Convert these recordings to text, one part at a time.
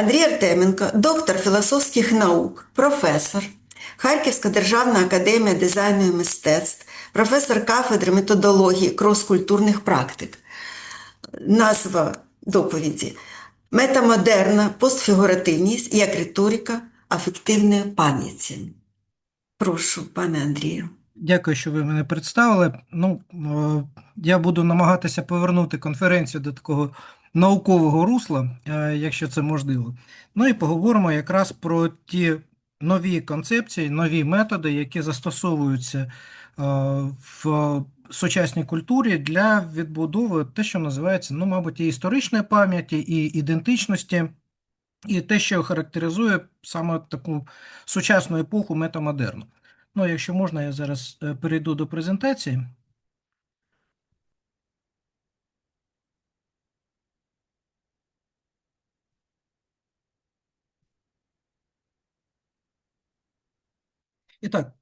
Андрій Артеменко, доктор філософських наук, професор, Харківська державна академія дизайну і мистецтв, професор кафедри методології крос-культурних практик. Назва доповіді Метамодерна постфігуративність як риторика афективної пам'яті. Прошу, пане Андрію. Дякую, що ви мене представили. Ну, е, я буду намагатися повернути конференцію до такого наукового русла, е, якщо це можливо. Ну і поговоримо якраз про ті нові концепції, нові методи, які застосовуються е, в сучасній культурі для відбудови те, що називається, ну, мабуть, і історичної пам'яті, і ідентичності, і те, що характеризує саме таку сучасну епоху метамодерну. Ну, якщо можна, я зараз е, перейду до презентації. І так,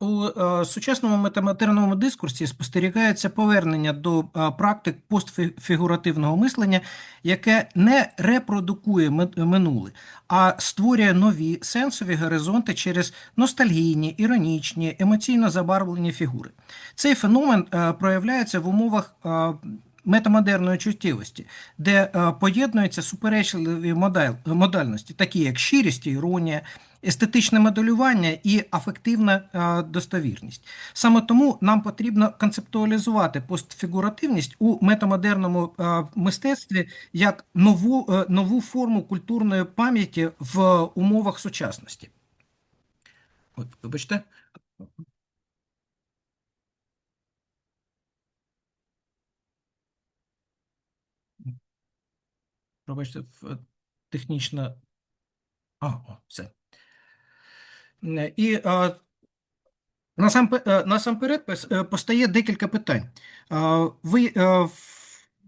у е, сучасному метамодерному дискурсі спостерігається повернення до е, практик постфігуративного мислення, яке не репродукує минуле, а створює нові сенсові горизонти через ностальгійні, іронічні, емоційно забарвлені фігури. Цей феномен е, проявляється в умовах метамодерної чуттєвості, де е, поєднуються суперечливі модальності, такі як щирість іронія, естетичне моделювання і афективна е, достовірність. Саме тому нам потрібно концептуалізувати постфігуративність у метамодерному е, мистецтві як нову, нову форму культурної пам'яті в умовах сучасності. Ой, вибачте. Пробачте, в- технічна. А, о, все. Е, І а, е, насамперед е, постає декілька питань. А, Ви, е,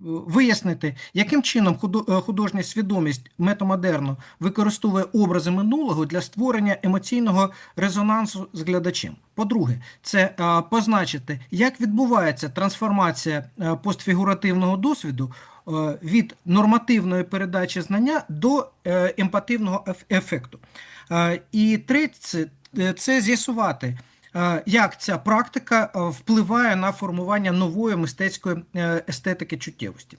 вияснити, яким чином е, художня свідомість метамодерну використовує образи минулого для створення емоційного резонансу з глядачем. По-друге, це е, позначити, як відбувається трансформація е, постфігуративного досвіду е, від нормативної передачі знання до е, емпативного ефекту. Е, І третє е, це з'ясувати, е, як ця практика е, впливає на формування нової мистецької е, естетики чуттєвості.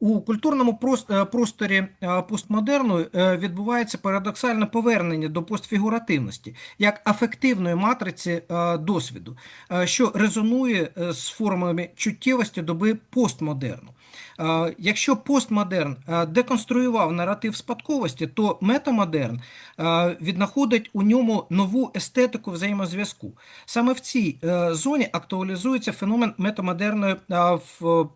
У культурному прос- е, просторі е, постмодерну е, відбувається парадоксальне повернення до постфігуративності як афективної матриці е, досвіду, е, що резонує е, з формами чуттєвості доби постмодерну. Е, Якщо постмодерн е, деконструював наратив спадковості, то метамодерн е, віднаходить у ньому нову естетику взаємозв'язку. Саме в цій зоні актуалізується феномен метамодерної в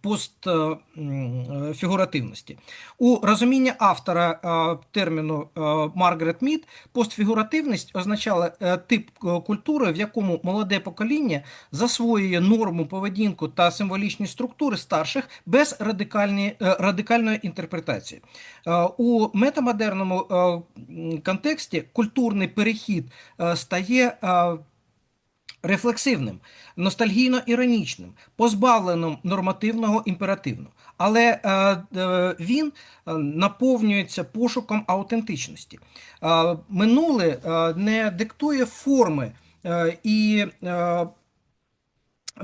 постфігуративності. У розумінні автора е, терміну е, Маргарет Мід постфігуративність означала е, тип е, культури, в якому молоде покоління засвоює норму, поведінку та символічні структури старших без е, радикальної інтерпретації. Е, У метамодерному е, контексті культурний перехід е, стає е, рефлексивним, ностальгійно-іронічним, позбавленим нормативного імперативного. Але е, е, він е, наповнюється пошуком аутентичності. Е, минуле е, не диктує форми е, і е,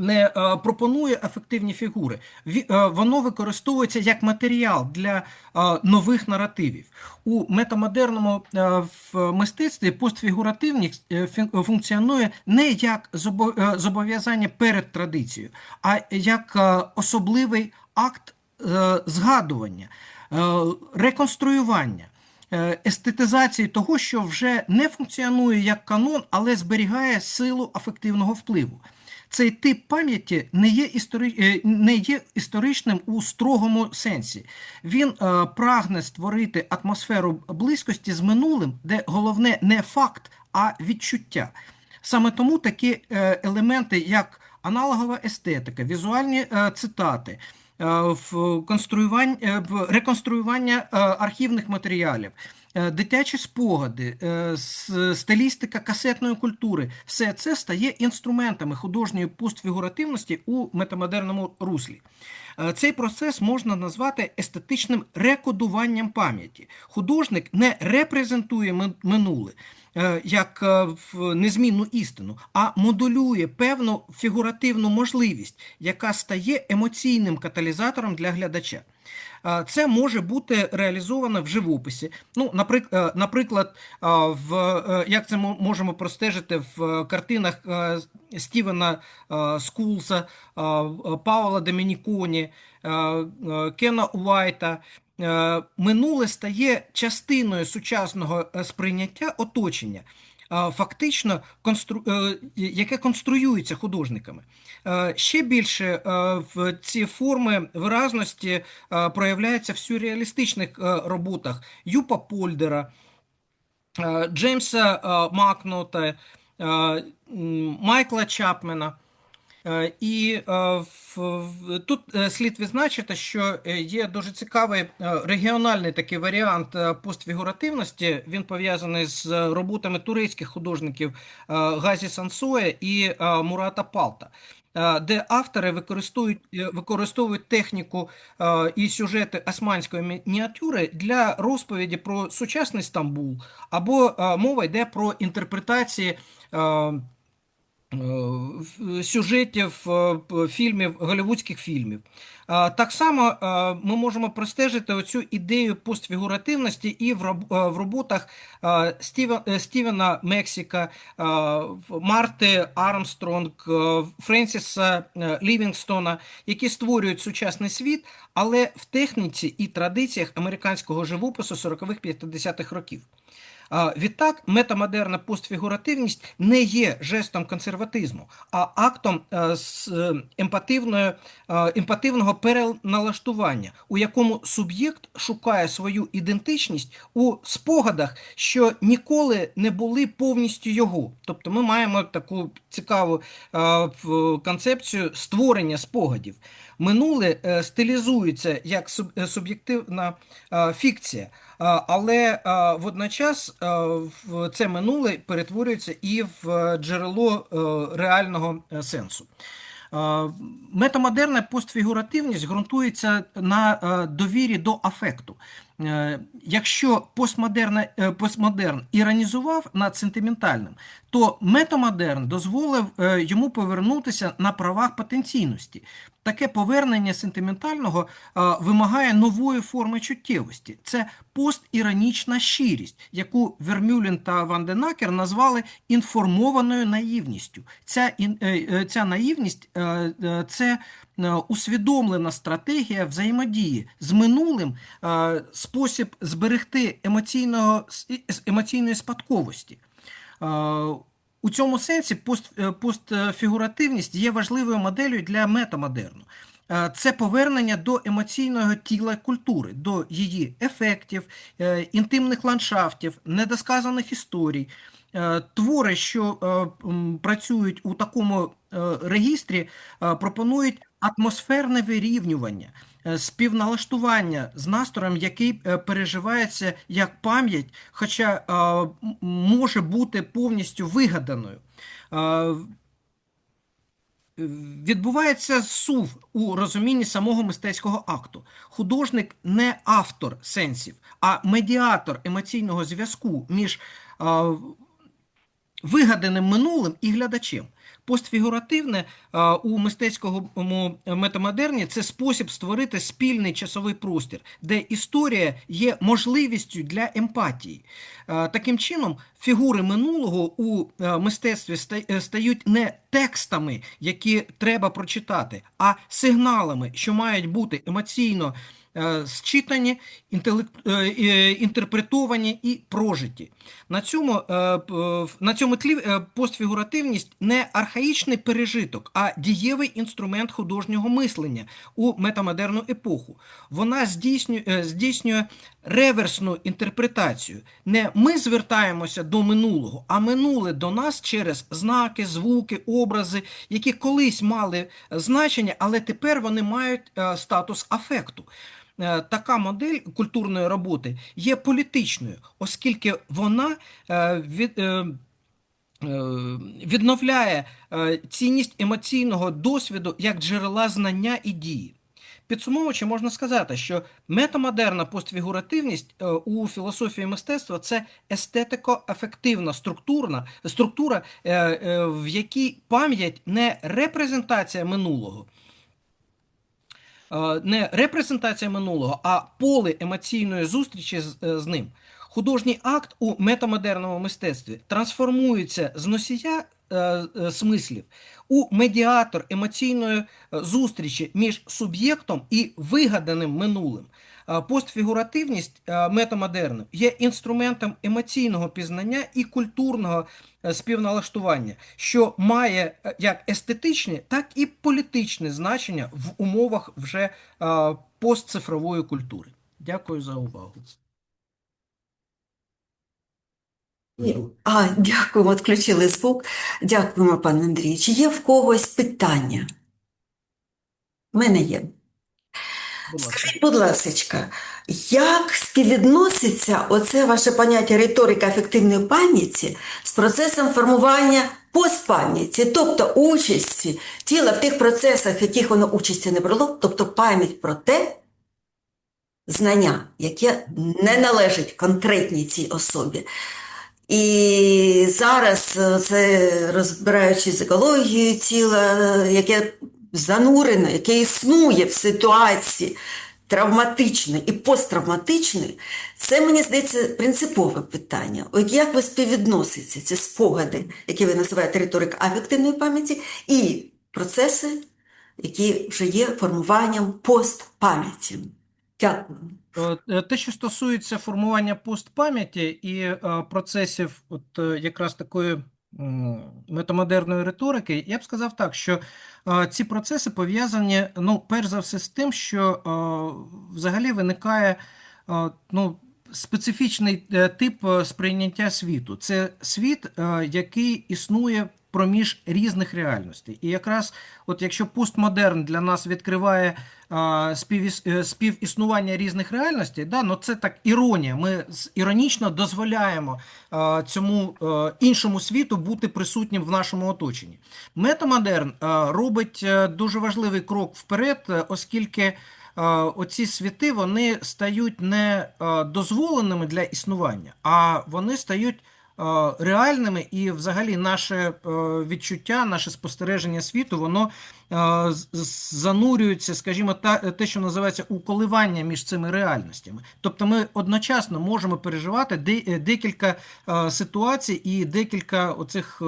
не е, пропонує ефективні фігури. Е, Воно використовується як матеріал для е, нових наративів. У метамодерному мистецтві постфігуративність функціонує не як зобов'язання перед традицією, а як особливий акт згадування, реконструювання. Естетизації того, що вже не функціонує як канон, але зберігає силу афективного впливу. Цей тип пам'яті не є, істори... е, не є історичним у строгому сенсі. Він е, прагне створити атмосферу близькості з минулим, де головне не факт, а відчуття. Саме тому такі е, елементи, як аналогова естетика, візуальні е, цитати, е, в конструювання, е, в реконструювання архівних матеріалів, дитячі спогади, е, стилістика касетної культури все це стає інструментами художньої постфігуративності у метамодерному руслі. Е, Цей процес можна назвати естетичним рекодуванням пам'яті. Художник не репрезентує минуле е, як е, незмінну істину, а модулює певну фігуративну можливість, яка стає емоційним каталізатором для глядача. Е, Це може бути реалізовано в живописі. Ну, е, наприклад, е, в, е, як це ми можемо простежити в е, картинах е, Стівена е, Скулса, е, Паула Домініконі, е, е, Кена Уайта. Е, Минуле стає частиною сучасного е, сприйняття оточення, е, фактично констру... яке конструюється художниками. Ще більше в ці форми виразності проявляються в сюрреалістичних роботах Юпа Польдера, Джеймса Макнота, Майкла Чапмена. Е, І е, тут е, слід відзначити, що є дуже цікавий регіональний такий варіант постфігуративності. Він пов'язаний з роботами турецьких художників Газі Сансоя і Мурата Палта. Де автори використовують, використовують техніку і сюжети османської мініатюри для розповіді про сучасний Стамбул, або мова йде про інтерпретації сюжетів е, фільмів, голівудських фільмів. Е, Так само е, ми можемо простежити оцю ідею постфігуративності і в роб- е, в роботах е, Стівен- е, Стівена Мексіка, е, Марти Армстронг, е, Френсіса е, Лівінгстона, які створюють сучасний світ, але в техніці і традиціях американського живопису 40-х-50-х років. Відтак, метамодерна постфігуративність не є жестом консерватизму, а актом е, е, е, емпативного переналаштування, у якому суб'єкт шукає свою ідентичність у спогадах, що ніколи не були повністю його. Тобто ми маємо таку цікаву концепцію створення спогадів. Минуле стилізується як суб'єктивна фікція. Але водночас це минуле перетворюється і в джерело е, реального е, сенсу. Метамодерна постфігуративність ґрунтується на е, довірі до афекту. Е, Якщо постмодерна, е, постмодерн іронізував над сентиментальним, то метамодерн дозволив е, йому повернутися на правах потенційності. Таке повернення сентиментального вимагає нової форми чуттєвості. Це постіронічна щирість, яку Вермюлін та Ванденакер назвали інформованою наївністю. Ця, ця наївність це усвідомлена стратегія взаємодії з минулим, е, спосіб зберегти емоційного, емоційної спадковості. Е, У цьому сенсі пост, е, постфігуративність є важливою моделлю для метамодерну. Е, Це повернення до емоційного тіла культури, до її ефектів, е, інтимних ландшафтів, недосказаних історій. Е, Твори, що е, працюють у такому е, регістрі, е, пропонують атмосферне вирівнювання, е, співналаштування з настроєм, який е, переживається як пам'ять, хоча е, може бути повністю вигаданою. Відбувається сув у розумінні самого мистецького акту. Художник не автор сенсів, а медіатор емоційного зв'язку між вигаданим минулим і глядачем. Постфігуративне у мистецькому метамодерні це спосіб створити спільний часовий простір, де історія є можливістю для емпатії. Таким чином, фігури минулого у е, мистецтві е, стають не текстами, які треба прочитати, а сигналами, що мають бути емоційно е, інтелект- е, е, інтерпретовані і прожиті. На цьому, на цьому тлі постфігуративність не архаїчний пережиток, а дієвий інструмент художнього мислення у метамодерну епоху. Вона здійснює, здійснює реверсну інтерпретацію. Не ми звертаємося до минулого, а минуле до нас через знаки, звуки, образи, які колись мали значення, але тепер вони мають статус афекту. Е, така модель культурної роботи є політичною, оскільки вона е, від, е, відновляє цінність емоційного досвіду як джерела знання і дії. Підсумовуючи, можна сказати, що метамодерна постфігуративність у філософії мистецтва це естетико-афективна структурна структура, в якій пам'ять не репрезентація минулого, не репрезентація минулого, а поле емоційної зустрічі з, е, з ним. Художній акт у метамодерному мистецтві трансформується з носія е, е, смислів у медіатор емоційної е, зустрічі між суб'єктом і вигаданим минулим. Постфігуративність метамодерну є інструментом емоційного пізнання і культурного е, співналаштування, що має е, як естетичне, так і політичне значення в умовах вже постцифрової культури. Дякую за увагу. А, дякуємо, відключили звук. Дякуємо, пане Андрій. Чи є в когось питання? У мене є. Скажіть, будь ласка, як співвідноситься оце ваше поняття риторика ефективної пам'яті з процесом формування постпам'яті, тобто участі тіла в тих процесах, в яких воно участі не брало, тобто пам'ять про те знання, яке не належить конкретній цій особі. І зараз, е, це розбираючись з екологією тіла, е, яке занурене, яке існує в ситуації травматичної і посттравматичної, це, мені здається, принципове питання. От як ви співвідносите ці спогади, які ви називаєте риторика афективної пам'яті, і процеси, які вже є формуванням постпам'яті? Дякую. Е, Те, що стосується формування постпам'яті і е, процесів от е, якраз такої метамодерної риторики, я б сказав так, що е, ці процеси пов'язані, ну, перш за все, з тим, що е, взагалі виникає е, ну, специфічний тип сприйняття світу. Це світ, який існує проміж різних реальностей. І якраз, от якщо постмодерн для нас відкриває а, співіс- е, співіснування різних реальностей, да, ну це так іронія. Ми іронічно дозволяємо а, цьому е, іншому світу бути присутнім в нашому оточенні. Метамодерн а, робить е, дуже важливий крок вперед, оскільки оці світи вони стають не дозволеними для існування, а вони стають реальними, і взагалі наше е, відчуття, наше спостереження світу, воно е, занурюється, скажімо, та, те, що називається у коливання між цими реальностями. Тобто ми одночасно можемо переживати е, декілька е, ситуацій і декілька оцих е,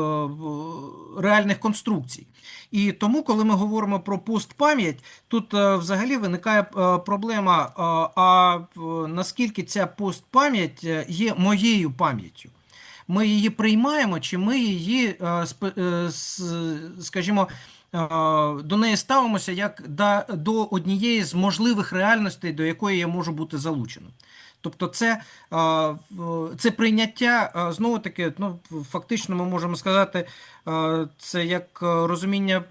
реальних конструкцій. І тому, коли ми говоримо про постпам'ять, тут е, взагалі виникає е, проблема, е, а е, наскільки ця постпам'ять е, є моєю пам'яттю. Ми її приймаємо, чи ми її, е, е, скажімо, е, до неї ставимося як до, однієї з можливих реальностей, до якої я можу бути залученим. Тобто це, це прийняття, знову таки, ну, фактично ми можемо сказати, це як розуміння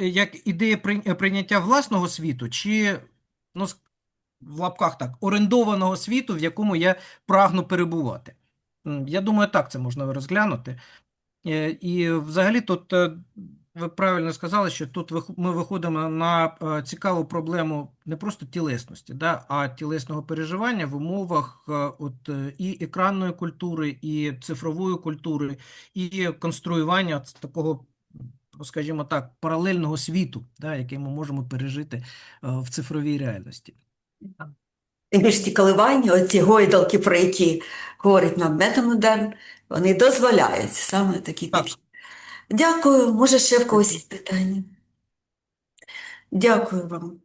як ідея прийняття власного світу, чи ну, в лапках так, орендованого світу, в якому я прагну перебувати. Я думаю, так це можна розглянути. Е, І взагалі тут е, ви правильно сказали, що тут ми виходимо на е, цікаву проблему не просто тілесності, да, а тілесного переживання в умовах от, і екранної культури, і цифрової культури, і конструювання такого, скажімо так, паралельного світу, да, який ми можемо пережити в цифровій реальності. Тим більше ті коливання, оці гойдалки, про які говорить нам метамодерн, вони дозволяють саме такі Так. підхід. Дякую. Може, ще в когось питання? Дякую вам.